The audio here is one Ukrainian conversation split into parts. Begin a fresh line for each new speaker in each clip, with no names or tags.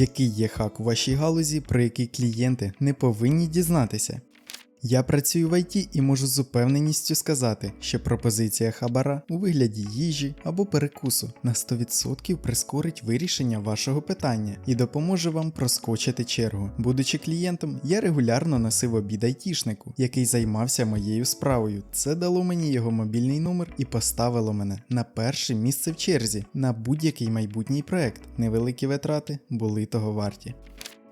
Який є хак у вашій галузі, про який клієнти не повинні дізнатися? Я працюю в ІТ і можу з упевненістю сказати, що пропозиція хабара у вигляді їжі або перекусу на 100% прискорить вирішення вашого питання і допоможе вам проскочити чергу. Будучи клієнтом, я регулярно носив обід айтішнику, який займався моєю справою. Це дало мені його мобільний номер і поставило мене на перше місце в черзі на будь-який майбутній проект. Невеликі витрати були того варті.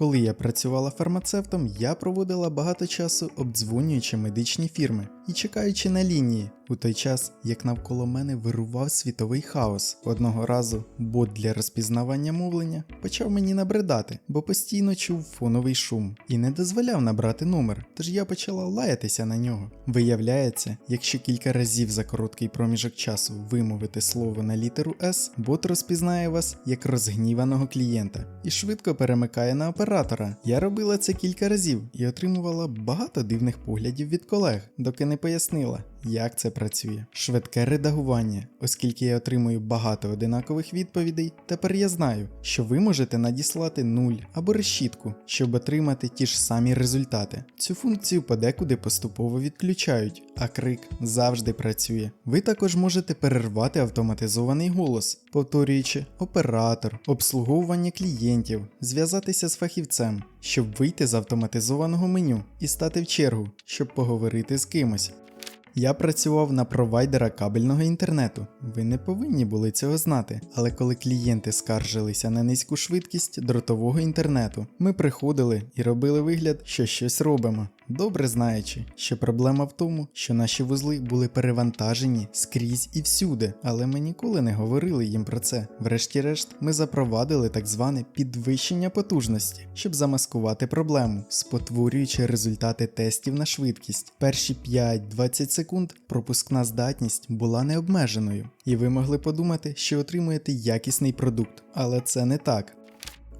Коли я працювала фармацевтом, я проводила багато часу обдзвонюючи медичні фірми і чекаючи на лінії, у той час як навколо мене вирував світовий хаос. Одного разу бот для розпізнавання мовлення почав мені набридати, бо постійно чув фоновий шум і не дозволяв набрати номер, тож я почала лаятися на нього. Виявляється, якщо кілька разів за короткий проміжок часу вимовити слово на літеру С, бот розпізнає вас як розгніваного клієнта і швидко перемикає на оператора. Я робила це кілька разів і отримувала багато дивних поглядів від колег, доки не пояснила, як це працює. Швидке редагування, оскільки я отримую багато одинакових відповідей, тепер я знаю, що ви можете надіслати нуль або решітку, щоб отримати ті ж самі результати. Цю функцію подекуди поступово відключають, а крик завжди працює. Ви також можете перервати автоматизований голос, повторюючи оператор, обслуговування клієнтів, зв'язатися з фахівцем, щоб вийти з автоматизованого меню і стати в чергу, щоб поговорити з кимось. Я працював на провайдера кабельного інтернету. Ви не повинні були цього знати, але коли клієнти скаржилися на низьку швидкість дротового інтернету, ми приходили і робили вигляд, що щось робимо, добре знаючи, що проблема в тому, що наші вузли були перевантажені скрізь і всюди, але ми ніколи не говорили їм про це. Врешті-решт, ми запровадили так зване підвищення потужності, щоб замаскувати проблему, спотворюючи результати тестів на швидкість. Перші 5-20 секунд пропускна здатність була необмеженою, і ви могли подумати, що отримуєте якісний продукт, але це не так.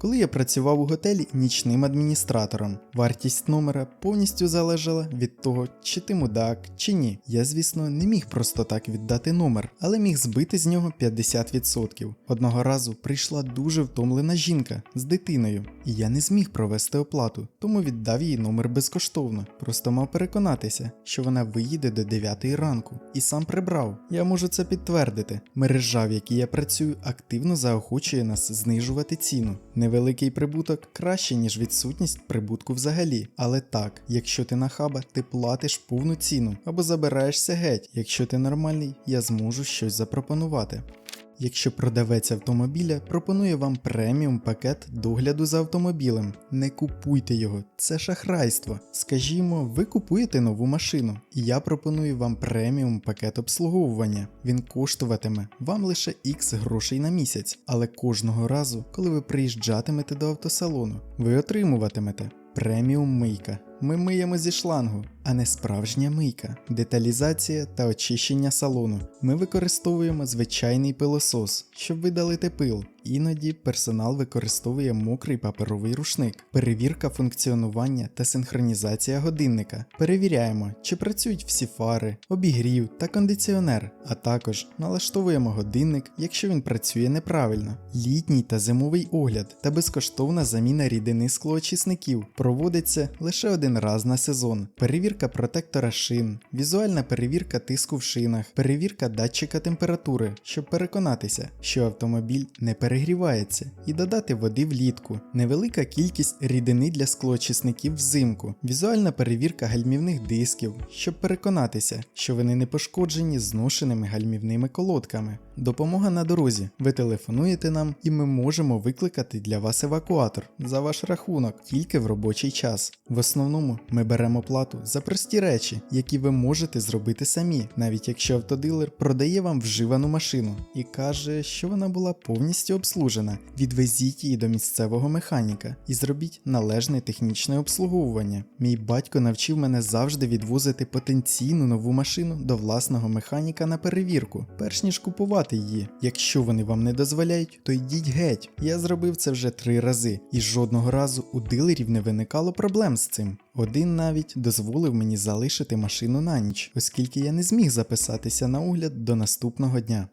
Коли я працював у готелі нічним адміністратором, вартість номера повністю залежала від того, чи ти мудак, чи ні. Я, звісно, не міг просто так віддати номер, але міг збити з нього 50%. Одного разу прийшла дуже втомлена жінка з дитиною, і я не зміг провести оплату, тому віддав їй номер безкоштовно. Просто мав переконатися, що вона виїде до 9 ранку, і сам прибрав. Я можу це підтвердити. Мережа, в якій я працюю, активно заохочує нас знижувати ціну. Невеликий прибуток краще, ніж відсутність прибутку взагалі. Але так, якщо ти нахаба, ти платиш повну ціну або забираєшся геть. Якщо ти нормальний, я зможу щось запропонувати. Якщо продавець автомобіля пропонує вам преміум пакет догляду за автомобілем, не купуйте його, це шахрайство. Скажімо, ви купуєте нову машину, я пропоную вам преміум пакет обслуговування. Він коштуватиме вам лише X грошей на місяць, але кожного разу, коли ви приїжджатимете до автосалону, ви отримуватимете преміум мийка. Ми миємо зі шлангу, а не справжня мийка, деталізація та очищення салону. Ми використовуємо звичайний пилосос, щоб видалити пил. Іноді персонал використовує мокрий паперовий рушник, перевірка функціонування та синхронізація годинника. Перевіряємо, чи працюють всі фари, обігрів та кондиціонер, а також налаштовуємо годинник, якщо він працює неправильно. Літній та зимовий огляд та безкоштовна заміна рідини склоочисників проводиться лише один раз на сезон. Перевірка протектора шин, візуальна перевірка тиску в шинах, перевірка датчика температури, щоб переконатися, що автомобіль не перегрівається, і додати води влітку, невелика кількість рідини для склоочисників взимку, візуальна перевірка гальмівних дисків, щоб переконатися, що вони не пошкоджені зношеними гальмівними колодками. Допомога на дорозі. Ви телефонуєте нам, і ми можемо викликати для вас евакуатор за ваш рахунок тільки в робочий час. В основному ми беремо плату за прості речі, які ви можете зробити самі, навіть якщо автодилер продає вам вживану машину і каже, що вона була повністю обслужена. Відвезіть її до місцевого механіка і зробіть належне технічне обслуговування. Мій батько навчив мене завжди відвозити потенційну нову машину до власного механіка на перевірку, перш ніж купувати її. Якщо вони вам не дозволяють, то йдіть геть. Я зробив це вже три рази, і жодного разу у дилерів не виникало проблем з цим. Один навіть дозволив мені залишити машину на ніч, оскільки я не зміг записатися на огляд до наступного дня.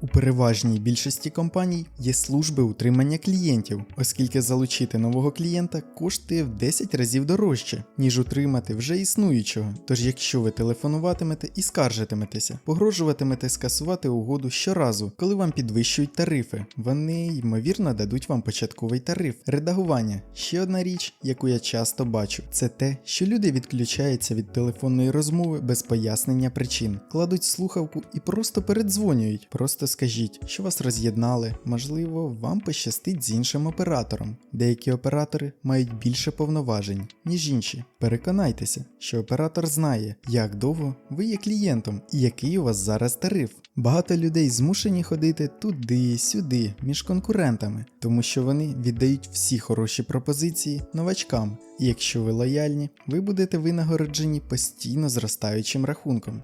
У переважній більшості компаній є служби утримання клієнтів, оскільки залучити нового клієнта коштує в 10 разів дорожче, ніж утримати вже існуючого. Тож, якщо ви телефонуватимете і скаржитиметеся, погрожуватимете скасувати угоду щоразу, коли вам підвищують тарифи, вони ймовірно дадуть вам початковий тариф. Редагування ще одна річ, яку я часто бачу, це те, що люди відключаються від телефонної розмови без пояснення причин, кладуть слухавку і просто передзвонюють. Просто скажіть, що вас роз'єднали, можливо, вам пощастить з іншим оператором. Деякі оператори мають більше повноважень, ніж інші. Переконайтеся, що оператор знає, як довго ви є клієнтом і який у вас зараз тариф. Багато людей змушені ходити туди, сюди, між конкурентами, тому що вони віддають всі хороші пропозиції новачкам. І якщо ви лояльні, ви будете винагороджені постійно зростаючим рахунком.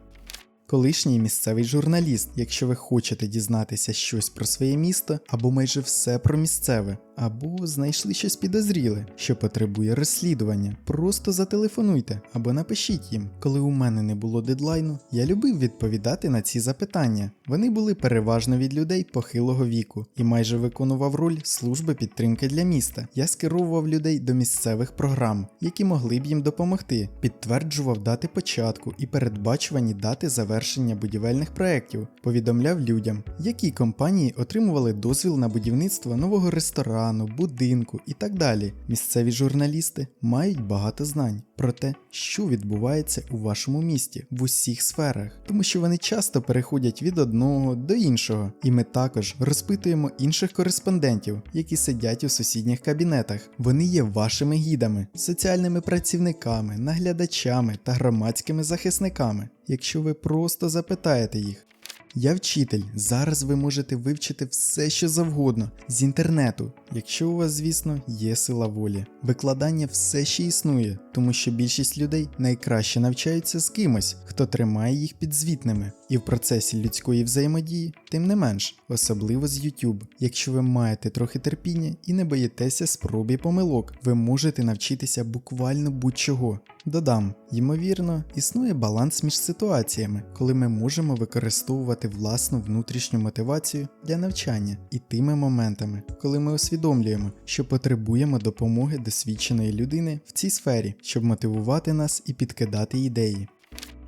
Колишній місцевий журналіст, якщо ви хочете дізнатися щось про своє місто або майже все про місцеве, або знайшли щось підозріле, що потребує розслідування, просто зателефонуйте або напишіть їм. Коли у мене не було дедлайну, я любив відповідати на ці запитання. Вони були переважно від людей похилого віку і майже виконував роль служби підтримки для міста. Я скеровував людей до місцевих програм, які могли б їм допомогти, підтверджував дати початку і передбачувані дати завершення будівельних проєктів, повідомляв людям, які компанії отримували дозвіл на будівництво нового ресторану, будинку і так далі. Місцеві журналісти мають багато знань про те, що відбувається у вашому місті в усіх сферах, тому що вони часто переходять від одного до іншого, і ми також розпитуємо інших кореспондентів, які сидять у сусідніх кабінетах. Вони є вашими гідами, соціальними працівниками, наглядачами та громадськими захисниками. Якщо ви просто запитаєте їх. Я вчитель, зараз ви можете вивчити все, що завгодно з інтернету, якщо у вас, звісно, є сила волі. Викладання все ще існує, тому що більшість людей найкраще навчаються з кимось, хто тримає їх підзвітними. І в процесі людської взаємодії, тим не менш, особливо з YouTube. Якщо ви маєте трохи терпіння і не боїтеся спроб помилок, ви можете навчитися буквально будь-чого. Додам, ймовірно, існує баланс між ситуаціями, коли ми можемо використовувати власну внутрішню мотивацію для навчання і тими моментами, коли ми усвідомлюємо, що потребуємо допомоги досвідченої людини в цій сфері, щоб мотивувати нас і підкидати ідеї.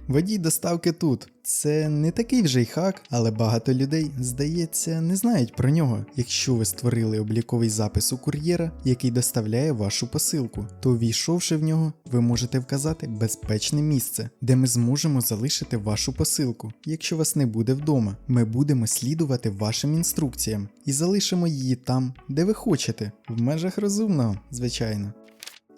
Водій доставки тут. Це не такий вже й хак, але багато людей, здається, не знають про нього. Якщо ви створили обліковий запис у кур'єра, який доставляє вашу посилку, то увійшовши в нього, ви можете вказати безпечне місце, де ми зможемо залишити вашу посилку. Якщо вас не буде вдома, ми будемо слідувати вашим інструкціям і залишимо її там, де ви хочете, в межах розумного, звичайно.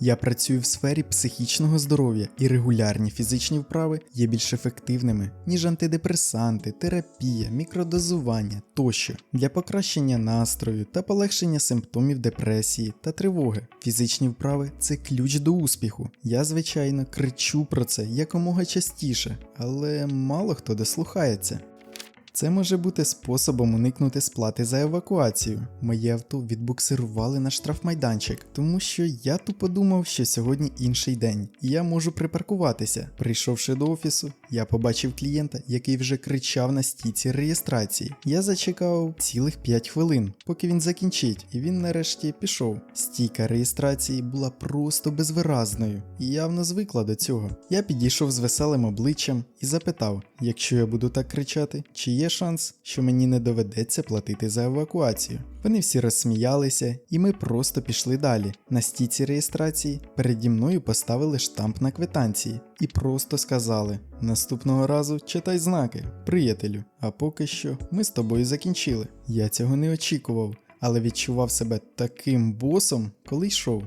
Я працюю в сфері психічного здоров'я і регулярні фізичні вправи є більш ефективними, ніж антидепресанти, терапія, мікродозування тощо для покращення настрою та полегшення симптомів депресії та тривоги. Фізичні вправи це ключ до успіху. Я, звичайно, кричу про це якомога частіше, але мало хто дослухається. Це може бути способом уникнути сплати за евакуацію. Моє авто відбуксирували на штрафмайданчик, тому що я тупо думав, що сьогодні інший день, і я можу припаркуватися. Прийшовши до офісу, я побачив клієнта, який вже кричав на стійці реєстрації. Я зачекав цілих 5 хвилин, поки він закінчить, і він нарешті пішов. Стійка реєстрації була просто безвиразною і явно звикла до цього. Я підійшов з веселим обличчям і запитав, якщо я буду так кричати, чи є шанс, що мені не доведеться платити за евакуацію. Вони всі розсміялися, і ми просто пішли далі. На стійці реєстрації переді мною поставили штамп на квитанції і просто сказали: наступного разу читай знаки, приятелю. А поки що ми з тобою закінчили. Я цього не очікував, але відчував себе таким босом, коли йшов.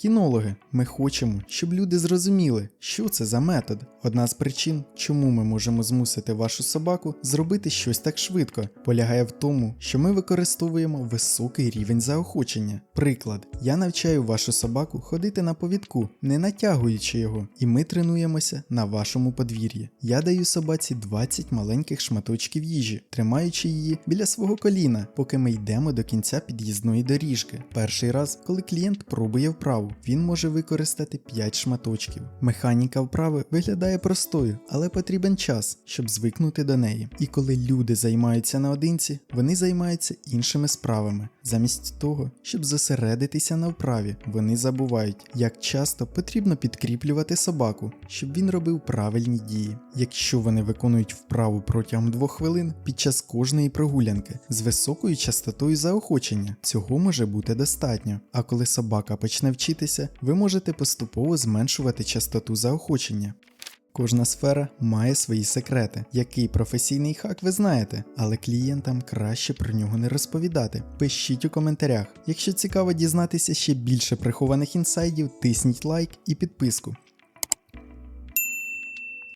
Кінологи, ми хочемо, щоб люди зрозуміли, що це за метод. Одна з причин, чому ми можемо змусити вашу собаку зробити щось так швидко, полягає в тому, що ми використовуємо високий рівень заохочення. Приклад, я навчаю вашу собаку ходити на повідку, не натягуючи його, і ми тренуємося на вашому подвір'ї. Я даю собаці 20 маленьких шматочків їжі, тримаючи її біля свого коліна, поки ми йдемо до кінця під'їзної доріжки. Перший раз, коли клієнт пробує вправу, він може використати 5 шматочків. Механіка вправи виглядає простою, але потрібен час, щоб звикнути до неї. І коли люди займаються наодинці, вони займаються іншими справами. Замість того, щоб зосередитися на вправі, вони забувають, як часто потрібно підкріплювати собаку, щоб він робив правильні дії. Якщо вони виконують вправу протягом 2 хвилин під час кожної прогулянки з високою частотою заохочення, цього може бути достатньо. А коли собака почне вчитися, ви можете поступово зменшувати частоту заохочення. Кожна сфера має свої секрети. Який професійний хак ви знаєте, але клієнтам краще про нього не розповідати. Пишіть у коментарях. Якщо цікаво дізнатися ще більше прихованих інсайдів, тисніть лайк і підписку.